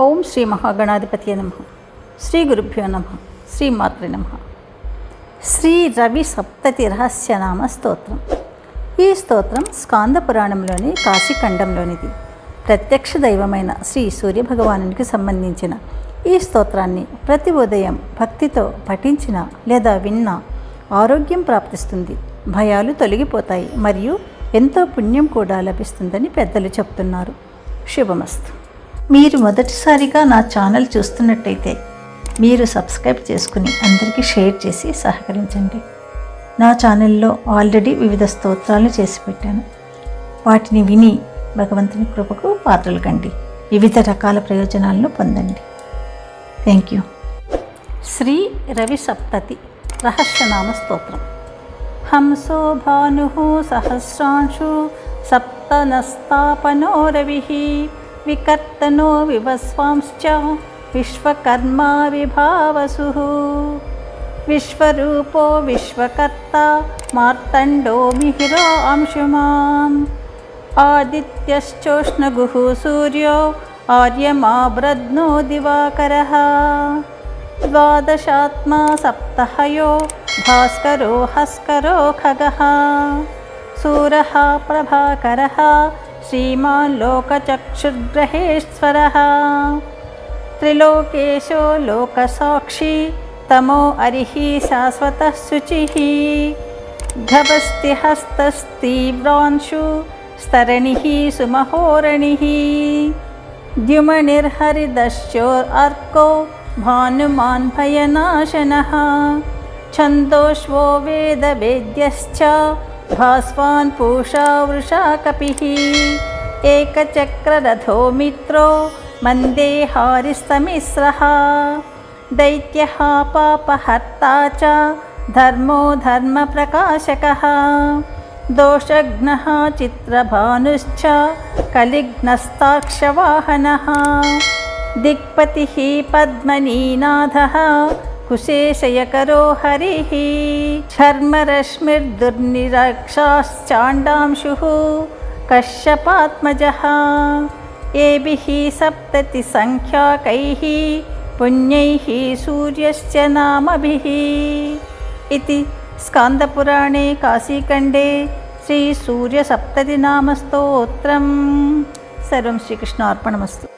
ఓం శ్రీ మహాగణాధిపతి నమ. శ్రీ గురుభ్యో నమ. శ్రీ మాతృ నమ. శ్రీ రవి సప్తతి రహస్యనామ స్తోత్రం. ఈ స్తోత్రం స్కాంద పురాణంలోని కాశీఖండంలోనిది. ప్రత్యక్ష దైవమైన శ్రీ సూర్యభగవానునికి సంబంధించిన ఈ స్తోత్రాన్ని ప్రతి ఉదయం భక్తితో పఠించిన లేదా విన్న ఆరోగ్యం ప్రాప్తిస్తుంది. భయాలు తొలగిపోతాయి మరియు ఎంతో పుణ్యం కూడా లభిస్తుందని పెద్దలు చెప్తున్నారు. శుభమస్తు. మీరు మొదటిసారిగా నా ఛానల్ చూస్తున్నట్టయితే మీరు సబ్స్క్రైబ్ చేసుకుని అందరికీ షేర్ చేసి సహకరించండి. నా ఛానల్లో ఆల్రెడీ వివిధ స్తోత్రాలు చేసి పెట్టాను. వాటిని విని భగవంతుని కృపకు పాత్రలు కండి. వివిధ రకాల ప్రయోజనాలను పొందండి. థ్యాంక్ యూ శ్రీ రవి సప్తతి రహస్యనామ స్తోత్రం. హంసో భాను సహస్రాంశు సప్తనస్తాపనో రవి. विकर्तनो विवस्वांश्च विश्वकर्मा विभावसुः। विश्वरूपो विश्वकर्ता मार्तण्डो मिहिरो अंशुमान्। आदित्यश्चोष्णगुः सूर्यो आर्यमाब्रध्नो दिवाकरः। द्वादशात्मा सप्तहयो भास्करो हस्करो खगः। सूरः प्रभाकरः श्रीमान् लोकचक्षुर्ग्रहेश्वरः त्रिलोकेशो लोकसाक्षी तमो अरिः शाश्वतः शुचिः। घभस्तिहस्तस्तीव्रांशु स्तरणिः सुमहोरणिः। द्युमनिर्हरिदश्चोर्को भानुमान् भयनाशनः छन्दोष्वो वेदवेद्यश्च भास्वान् पूषा वृषा कपिः। एकचक्ररथो मित्रो मन्देहारिस्तमिस्रः दैत्यः पापहर्ता च धर्मो धर्मप्रकाशकः। दोषघ्नः चित्रभानुश्च कलिघ्नस्ताक्षवाहनः दिक्पतिः पद्मनीनाथः कुशेशयकरो हरिः छर्मरश्मिर्दुर्निरक्षाश्चाण्डांशुः कश्यपात्मजः एभिः सप्ततिसङ्ख्याकैः पुण्यैः सूर्यश्च नामभिः इति स्कान्दपुराणे काशीखण्डे श्रीसूर्यसप्ततिनामस्तोत्रं सर्वं श्रीकृष्णार्पणमस्तु